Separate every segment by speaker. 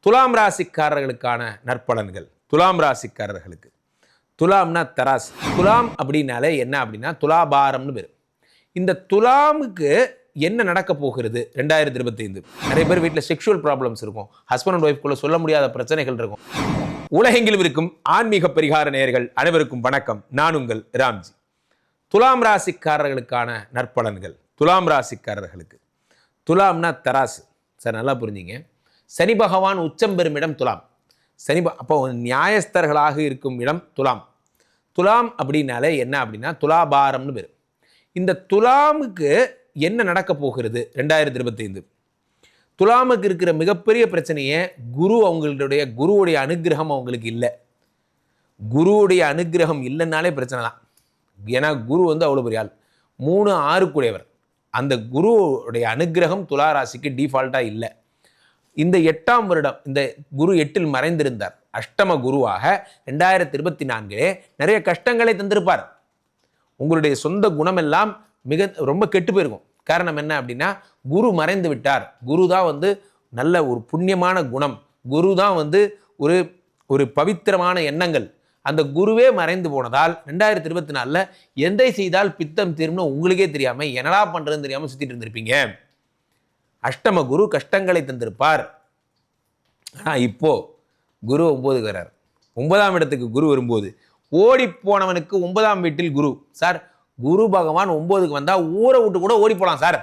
Speaker 1: துலாம் ராசிக்காரர்களுக்கான நற்பலன்கள். துலாம் ராசிக்காரர்களுக்கு. துலாம்னா தராசு. துலாம் அப்படின்னாலே என்ன அப்படின்னா துலாபாரம்னு பேர். இந்த துலாமுக்கு என்ன நடக்க போகிறது? ரெண்டாயிரத்தி இருபத்தைந்து. நிறைய பேர் வீட்டில் செக்ஷுவல் ப்ராப்ளம்ஸ் இருக்கும். ஹஸ்பண்ட் அண்ட் ஒய்ஃப்குள்ள சொல்ல முடியாத பிரச்சனைகள் இருக்கும். உலகெங்கிலும் இருக்கும் ஆன்மீக பரிகார நேயர்கள் அனைவருக்கும் வணக்கம். நான் உங்கள் ராம்ஜி. துலாம் ராசிக்காரர்களுக்கான நற்பலன்கள். துலாம் ராசிக்காரர்களுக்கு. துலாம்னா தராசு. சார் நல்லா புரிஞ்சுங்க. சனி பகவான் உச்சம் பெறும் இடம் துலாம். சனி ப- அப்போ நியாயஸ்தர்களாக இருக்கும் இடம் துலாம். துலாம் அப்படின்னாலே என்ன அப்படின்னா துலாபாரம்னு பேர். இந்த துலாமுக்கு என்ன நடக்க போகிறது? ரெண்டாயிரத்தி இருபத்தைந்து. துலாமுக்கு இருக்கிற மிகப்பெரிய பிரச்சனையே குரு அவங்களுடைய குருவுடைய அனுக்கிரகம் அவங்களுக்கு இல்லை. குருவுடைய அனுக்கிரகம் இல்லைன்னாலே பிரச்சனை தான். ஏன்னா குரு வந்து அவ்வளோ பெரிய ஆள். மூணு ஆறுக்குடையவர் அந்த குருவுடைய அனுக்கிரகம் துலா ராசிக்கு டிஃபால்ட்டாக இல்லை. இந்த எட்டாம் வருடம் இந்த குரு எட்டில் மறைந்திருந்தார். அஷ்டம குருவாக ரெண்டாயிரத்தி இருபத்தி நான்கிலே நிறைய கஷ்டங்களை தந்திருப்பார். உங்களுடைய சொந்த குணமெல்லாம் மிக ரொம்ப கெட்டு போயிருக்கும். காரணம் என்ன அப்படின்னா குரு மறைந்து விட்டார். குரு தான் வந்து நல்ல ஒரு புண்ணியமான குணம். குரு தான் வந்து ஒரு ஒரு பவித்திரமான எண்ணங்கள். அந்த குருவே மறைந்து போனதால் ரெண்டாயிரத்தி இருபத்தி நாலில் எந்தை செய்தால் பித்தம் தீரும்னு உங்களுக்கே தெரியாமல் என்னடா பண்ணுறதுன்னு தெரியாமல் சுற்றிட்டு இருந்திருப்பீங்க. அஷ்டம குரு கஷ்டங்களை தந்திருப்பார். ஆனால் இப்போ குரு ஒம்போதுக்கு வர்றார். ஒன்பதாம் இடத்துக்கு குரு வரும்போது ஓடி போனவனுக்கு ஒன்பதாம் வீட்டில் குரு. சார் குரு பகவான் ஒம்போதுக்கு வந்தால் ஊரை விட்டு கூட ஓடி போகலாம் சார்.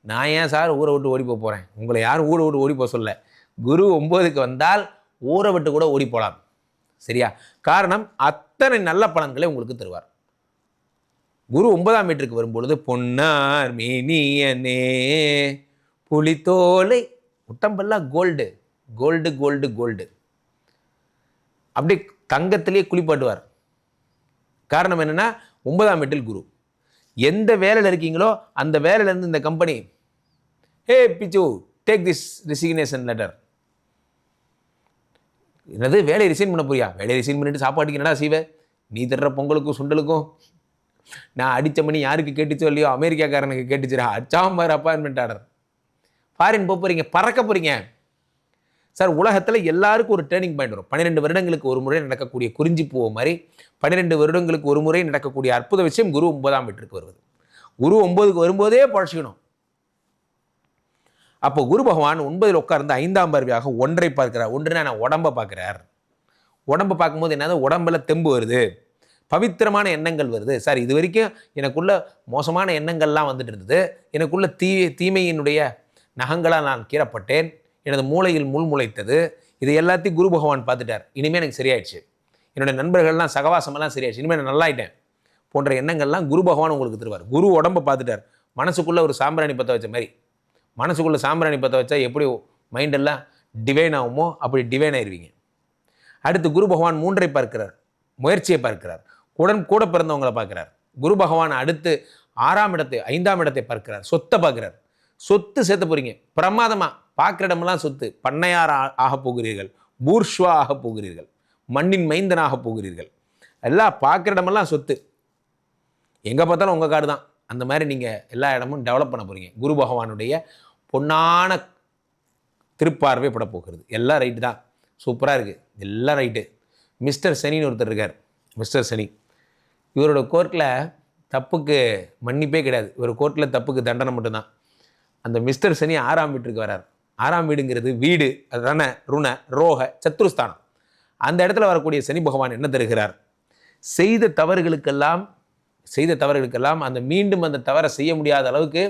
Speaker 1: நான் ஏன் சார் ஊரை விட்டு ஓடி போக போகிறேன் உங்களை யாரும் ஊரை விட்டு ஓடி போக சொல்ல. குரு ஒம்போதுக்கு வந்தால் ஊரை விட்டு கூட ஓடி போகலாம் சரியா? காரணம் அத்தனை நல்ல பலன்களை உங்களுக்கு தருவார். குரு ஒன்பதாம் மீட்டருக்கு வரும்பொழுது பொன்னார் மேனியனே புலித்தோலை உட்டம்பெல்லாம் கோல்டு கோல்டு கோல்டு கோல்டு. அப்படி தங்கத்திலேயே குளிப்பாட்டுவார். காரணம் என்னென்னா ஒன்பதாம் வீட்டில் குரு. எந்த வேலையில் இருக்கீங்களோ அந்த வேலையிலேருந்து இந்த கம்பெனி ஹே பிச்சு டேக் திஸ் ரிசிக்னேஷன் லெட்டர். என்னது வேலையை ரிசைன் பண்ண போறியா? வேலையை ரிசைன் பண்ணிட்டு சாப்பாட்டுக்கு என்னடா செய்வே? நீ தர்ற பொங்கலுக்கும் சுண்டலுக்கும். நான் அடித்த மணி யாருக்கு கேட்டுச்சோ இல்லையோ அமெரிக்காக்காரனுக்கு கேட்டுச்சுடா. அச்சாம் பாரு அப்பாயின்மெண்ட் ஆர்டர் ஃபாரின் போக போகிறீங்க பறக்க போகிறீங்க சார் உலகத்தில் எல்லாருக்கும் ஒரு டேர்னிங் பாயிண்ட் வரும். பன்னிரெண்டு வருடங்களுக்கு ஒரு முறை நடக்கக்கூடிய குறிஞ்சி பூவை மாதிரி பன்னிரெண்டு வருடங்களுக்கு ஒரு முறை நடக்கக்கூடிய அற்புத விஷயம் குரு ஒன்பதாம் வீட்டிற்கு வருவது. குரு ஒன்பதுக்கு வரும்போதே பழச்சிக்கணும் அப்போ குரு பகவான் ஒன்பதில் உட்கார்ந்து ஐந்தாம் பார்வையாக ஒன்றை பார்க்கிறார். ஒன்றுனா நான் உடம்பை பார்க்குறார். உடம்பை பார்க்கும்போது என்னது? உடம்புல தெம்பு வருது. பவித்திரமான எண்ணங்கள் வருது. சார் இது வரைக்கும் எனக்குள்ள மோசமான எண்ணங்கள்லாம் வந்துட்டு இருந்தது. எனக்குள்ள தீ தீமையினுடைய நகங்களாக நான் கீறப்பட்டேன். எனது மூளையில் முள் முளைத்தது. இது எல்லாத்தையும் குரு பகவான் பார்த்துட்டார். இனிமேல் எனக்கு சரியாயிடுச்சு. என்னுடைய நண்பர்கள்லாம் சகவாசமெல்லாம் சரியாயிடுச்சு. இனிமேல் நான் நல்லாயிட்டேன் போன்ற எண்ணங்கள்லாம் குரு பகவான் உங்களுக்கு தருவார். குரு உடம்பை பார்த்துட்டார். மனசுக்குள்ளே ஒரு சாம்பிராணி பற்ற வச்ச மாதிரி மனசுக்குள்ளே சாம்பிராணி பற்ற வச்சா எப்படி மைண்டெல்லாம் டிவைன் ஆகுமோ அப்படி டிவைன் ஆயிடுவீங்க அடுத்து குரு பகவான் மூன்றை பார்க்கிறார். முயற்சியை பார்க்கிறார். உடன் கூட பிறந்தவங்களை பார்க்குறார். குரு பகவான் அடுத்து ஆறாம் இடத்தை ஐந்தாம் இடத்தை பார்க்கிறார். சொத்தை பார்க்குறார். சொத்து சேர்த்த போகிறீங்க பிரமாதமாக பார்க்குற இடமெல்லாம் சொத்து. பண்ணையார் ஆ- ஆகப் போகிறீர்கள். பூர்ஷ்வா ஆகப் போகிறீர்கள். மண்ணின் மைந்தனாக போகிறீர்கள். எல்லாம் பார்க்குற இடமெல்லாம் சொத்து. எங்கே பார்த்தாலும் உங்கள் காடு தான். அந்த மாதிரி நீங்கள் எல்லா இடமும் டெவலப் பண்ண போகிறீங்க குரு பகவானுடைய பொன்னான திருப்பார்வை பட போகிறது. எல்லாம் ரைட்டு தான். சூப்பராக இருக்குது எல்லாம் ரைட்டு மிஸ்டர் சனின்னு ஒருத்தர் இருக்கார். மிஸ்டர் சனி. இவரோட கோர்ட்டில் தப்புக்கு மன்னிப்பே கிடையாது. இவர் கோர்ட்டில் தப்புக்கு தண்டனை மட்டும்தான். அந்த மிஸ்டர் சனி ஆறாம் வீட்டுக்கு வரார். ஆறாம் வீடுங்கிறது வீடு ரண ருண ரோக சத்ருஸ்தானம். அந்த இடத்துல வரக்கூடிய சனி பகவான் என்ன தருகிறார்? செய்த தவறுகளுக்கெல்லாம் செய்த தவறுகளுக்கெல்லாம் அந்த மீண்டும் அந்த தவறை செய்ய முடியாத அளவுக்கு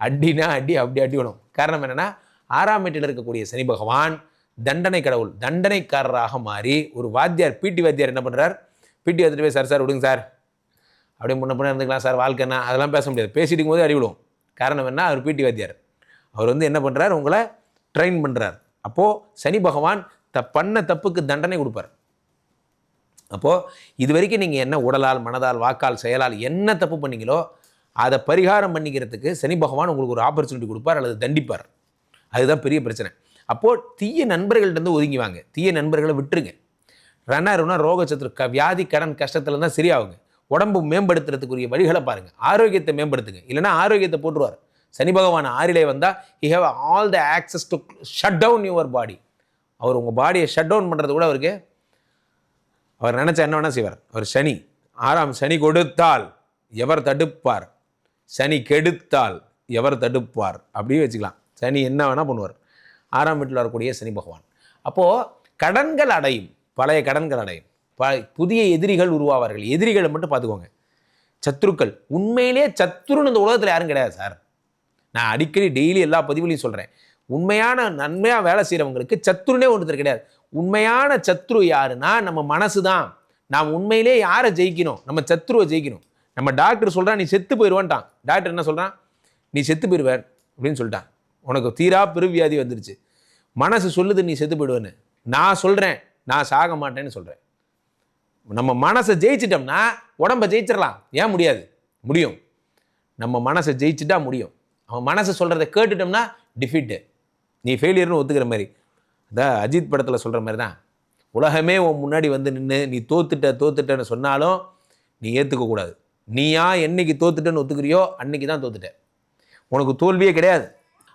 Speaker 1: அடினா அடி அப்படி அடி வேணும் காரணம் என்னென்னா ஆறாம் வீட்டில் இருக்கக்கூடிய சனி பகவான் தண்டனை கடவுள் தண்டனைக்காரராக மாறி ஒரு வாத்தியார் பிடி வாத்தியார் என்ன பண்ணுறார் பிடி வந்துட்டு போய் சார் சார் விடுங்க சார். அப்படியே முன்ன பின்ன இருந்துக்கலாம் சார் வாழ்க்கைன்னா அதெல்லாம் பேச முடியாது. பேசிட்டு போதே அறிவிடுவோம் காரணம் என்ன? அவர் பிடி வாத்தியார். அவர் வந்து என்ன பண்ணுறார் உங்களை ட்ரெயின் பண்ணுறார் அப்போது சனி பகவான் த பண்ண தப்புக்கு தண்டனை கொடுப்பார். அப்போது இது வரைக்கும் நீங்கள் என்ன உடலால் மனதால் வாக்கால் செயலால் என்ன தப்பு பண்ணீங்களோ அதை பரிகாரம் பண்ணிக்கிறதுக்கு சனி பகவான் உங்களுக்கு ஒரு ஆப்பர்ச்சுனிட்டி கொடுப்பார் அல்லது தண்டிப்பார். அதுதான் பெரிய பிரச்சனை. அப்போது தீய நண்பர்கள்ட்டேருந்து ஒதுங்கி வாங்க. தீய நண்பர்களை விட்டுருங்க. ரணருண ரோக சத்துரு க வியாதி கடன் கஷ்டத்துல தான் சரியாகுங்க. உடம்பு மேம்படுத்துறதுக்குரிய வழிகளை பாருங்கள் ஆரோக்கியத்தை மேம்படுத்துங்க. இல்லைனா ஆரோக்கியத்தை போட்டுருவார். சனி பகவான் ஆறிலே வந்தால் he have all the access to shut down your body அவர் உங்கள் பாடியை ஷட் டவுன் பண்ணுறது கூட அவருக்கு அவர் நினச்சா என்ன வேணால் செய்வார். அவர் சனி ஆறாம் சனி கொடுத்தால் எவர் தடுப்பார்? சனி கெடுத்தால் எவர் தடுப்பார்? அப்படியே வச்சுக்கலாம். சனி என்ன வேணால் பண்ணுவார். ஆறாம் வீட்டில் வரக்கூடிய சனி பகவான். அப்போது கடன்கள் அடையும். பழைய கடன்கள் அடையும். ப புதிய எதிரிகள் உருவாவார்கள். எதிரிகளை மட்டும் பார்த்துக்கோங்க. சத்துருக்கள் உண்மையிலே சத்துருன்னு இந்த உலகத்தில் யாரும் கிடையாது சார். நான் அடிக்கடி டெய்லி எல்லா பதிவுலையும் சொல்கிறேன் உண்மையான நன்மையாக வேலை செய்கிறவங்களுக்கு சத்துருனே ஒன்றுத்தர் கிடையாது. உண்மையான சத்ரு யாருன்னா நம்ம மனசு தான் நாம் உண்மையிலே யாரை ஜெயிக்கணும்? நம்ம சத்ருவை ஜெயிக்கணும். நம்ம டாக்டர் சொல்கிறான் நீ செத்து போயிடுவான்ட்டான் டாக்டர் என்ன சொல்கிறான் நீ செத்து போயிடுவேன் அப்படின்னு சொல்லிட்டான். உனக்கு தீரா பெருவியாதி வந்துருச்சு. மனசு சொல்லுது நீ செத்து போயிடுவேன்னு. நான் சொல்கிறேன் நான் சாக மாட்டேன்னு சொல்கிறேன் நம்ம மனசை ஜெயிச்சிட்டோம்னா உடம்ப ஜெயிச்சிடலாம். ஏன் முடியாது? முடியும். நம்ம மனசை ஜெயிச்சுட்டா முடியும். அவன் மனசை சொல்கிறத கேட்டுட்டோம்னா டிஃபீட்டு நீ ஃபெயிலியர்னு ஒத்துக்கிற மாதிரி. அதான் அஜித் படத்தில் சொல்கிற மாதிரி தான் உலகமே உன் முன்னாடி வந்து நின்று நீ தோத்துட்ட தோத்துட்டேன்னு சொன்னாலும் நீ ஏற்றுக்கக்கூடாது நீயா என்னைக்கு தோத்துட்டேன்னு ஒத்துக்கிறியோ அன்னைக்கு தான் தோத்துட்ட. உனக்கு தோல்வியே கிடையாது.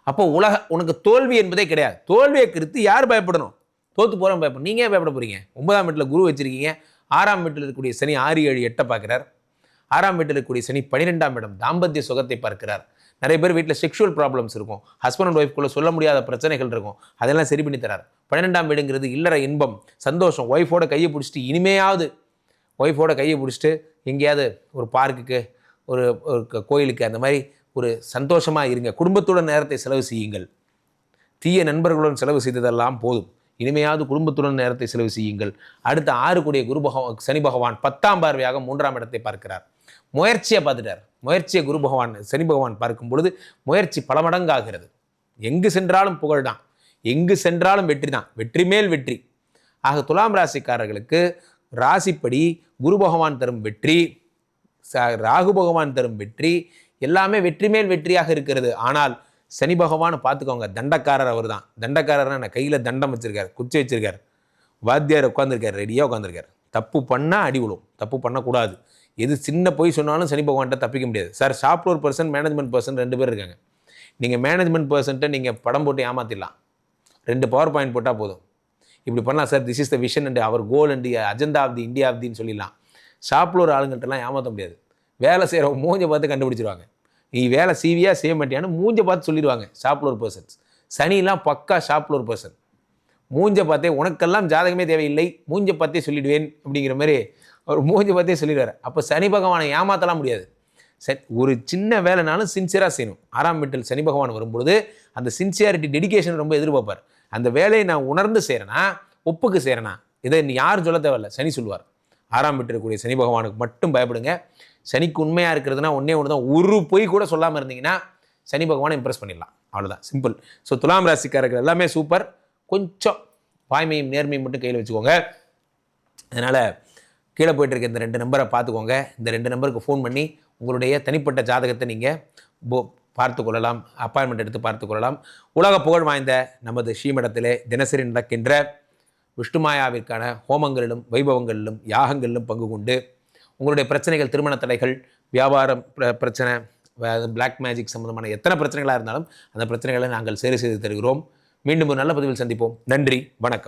Speaker 1: அப்போ உலக உனக்கு தோல்வி என்பதே கிடையாது. தோல்வியை குறித்து யார் பயப்படணும்? தோற்று போகிறோம் பயப்படணும். நீங்கள் ஏன் பயப்பட போகிறீங்க ஒன்பதாம் வீட்டில் குரு வச்சுருக்கீங்க. ஆறாம் வீட்டில் இருக்கக்கூடிய சனி ஆறு ஏழு எட்டை பார்க்குறார். ஆறாம் வீட்டில் இருக்கக்கூடிய சனி பன்னிரெண்டாம் இடம் தாம்பத்திய சுகத்தை பார்க்கிறார். நிறைய பேர் வீட்டில் செக்ஷுவல் ப்ராப்ளம்ஸ் இருக்கும். ஹஸ்பண்ட் அண்ட் ஒய்ஃப்குள்ளே சொல்ல முடியாத பிரச்சனைகள் இருக்கும். அதெல்லாம் சரி பண்ணி தரார். பன்னிரெண்டாம் வீடுங்கிறது இல்லற இன்பம் சந்தோஷம். ஒய்ஃபோட கையை பிடிச்சிட்டு இனிமையாவது ஒய்ஃபோட கையை பிடிச்சிட்டு எங்கேயாவது ஒரு பார்க்குக்கு ஒரு ஒரு கோயிலுக்கு அந்த மாதிரி ஒரு சந்தோஷமாக இருங்க. குடும்பத்துடன் நேரத்தை செலவு செய்யுங்கள். தீய நண்பர்களுடன் செலவு செய்ததெல்லாம் போதும். இனிமையாவது குடும்பத்துடன் நேரத்தை செலவு செய்யுங்கள். அடுத்த ஆறு கூடிய குரு பகவான் சனி பகவான் பத்தாம் பார்வையாக மூன்றாம் இடத்தை பார்க்கிறார். முயற்சியை பார்த்துட்டார். முயற்சியை குரு பகவான் சனி பகவான் பார்க்கும் பொழுது முயற்சி பல மடங்காகிறது. எங்கு சென்றாலும் புகழ் தான் எங்கு சென்றாலும் வெற்றி தான் வெற்றி மேல் வெற்றி. ஆக துலாம் ராசிக்காரர்களுக்கு ராசிப்படி குரு பகவான் தரும் வெற்றி ராகு பகவான் தரும் வெற்றி எல்லாமே வெற்றி மேல் வெற்றியாக இருக்கிறது. ஆனால் சனி பகவான் பார்த்துக்கோங்க. தண்டக்காரர் அவர் தான் தண்டக்காரர்னா கையில் தண்டம் வச்சுருக்கார் குச்சி வச்சுருக்கார். வாத்தியார் உட்காந்துருக்கார் ரெடியாக உட்காந்துருக்காரு தப்பு பண்ணால் அடி விழும். தப்பு பண்ணக்கூடாது. எது சின்ன பொய் சொன்னாலும் சனி பகவான்கிட்ட தப்பிக்க முடியாது. Sir software person management person ரெண்டு பேர் இருக்காங்க. நீங்கள் மேனேஜ்மெண்ட் பர்சன்ட்டை நீங்கள் படம் போட்டு ஏமாற்றிடலாம் ரெண்டு பவர் பாயிண்ட் போட்டால் போதும். இப்படி பண்ணலாம் sir this is the vision and our goal and agenda of the India of தின்னு சொல்லிடலாம். ஷாப்பில் ஒரு ஆளுங்கள்ட்டலாம் ஏமாற்ற முடியாது. வேலை செய்கிறவங்க மூஞ்ச பார்த்து கண்டுபிடிச்சிருவாங்க. நீ வேலை சீவியாக செய்ய மாட்டியான்னு மூஞ்ச பார்த்து சொல்லிடுவாங்க ஷாப் ஒரு பர்சன்ஸ் சனிலாம் பக்கா ஷாப்லோர் பர்சன் மூஞ்ச பார்த்தே உனக்கெல்லாம் ஜாதகமே தேவையில்லை மூஞ்ச பார்த்தே சொல்லிடுவேன் அப்படிங்கிற மாதிரி அவர் மூஞ்ச பார்த்தே சொல்லிடுவார். அப்போ சனி பகவானை ஏமாற்றலாம் முடியாது. சரி ஒரு சின்ன வேலைனாலும் சின்சியராக செய்யணும். ஆறாம் வீட்டில் சனி பகவான் வரும்பொழுது அந்த சின்சியாரிட்டி டெடிகேஷன் ரொம்ப எதிர்பார்ப்பார். அந்த வேலையை நான் உணர்ந்து செய்கிறேன்னா ஒப்புக்கு செய்கிறேனா இதை நீ யாரும் சொல்ல தேவையில்ல சனி சொல்லுவார். ஆறாம் வீட்டில் இருக்கக்கூடிய சனி பகவானுக்கு மட்டும் பயப்படுங்க. சனிக்கு உண்மையாக இருக்கிறதுனா ஒன்றே ஒன்று தான் ஒரு பொய் கூட சொல்லாமல் இருந்தீங்கன்னா சனி பகவானை இம்ப்ரெஸ் பண்ணிடலாம். அவ்வளோதான் சிம்பிள் ஸோ துலாம் ராசிக்காரர்கள் எல்லாமே சூப்பர் கொஞ்சம் வாய்மையும் நேர்மையும் மட்டும் கையில் வச்சுக்கோங்க. அதனால் கீழே போயிட்டு இருக்க இந்த ரெண்டு நம்பரை பார்த்துக்கோங்க. இந்த ரெண்டு நம்பருக்கு ஃபோன் பண்ணி உங்களுடைய தனிப்பட்ட ஜாதகத்தை நீங்கள் போ பார்த்து கொள்ளலாம். அப்பாயின்மெண்ட் எடுத்து பார்த்து கொள்ளலாம். உலக புகழ் வாய்ந்த நமது ஸ்ரீமடத்திலே தினசரி நடக்கின்ற விஷ்ணுமாயாவிற்கான ஹோமங்களிலும் வைபவங்களிலும் யாகங்களிலும் பங்கு கொண்டு உங்களுடைய பிரச்சனைகள் திருமண தடைகள் வியாபாரம் பிர- பிரச்சனை பிளாக் மேஜிக் சம்பந்தமான எத்தனை பிரச்சனைகளாக இருந்தாலும் அந்த பிரச்சனைகளை நாங்கள் சரி செய்து தருகிறோம். மீண்டும் ஒரு நல்ல பதிவில் சந்திப்போம். நன்றி வணக்கம்.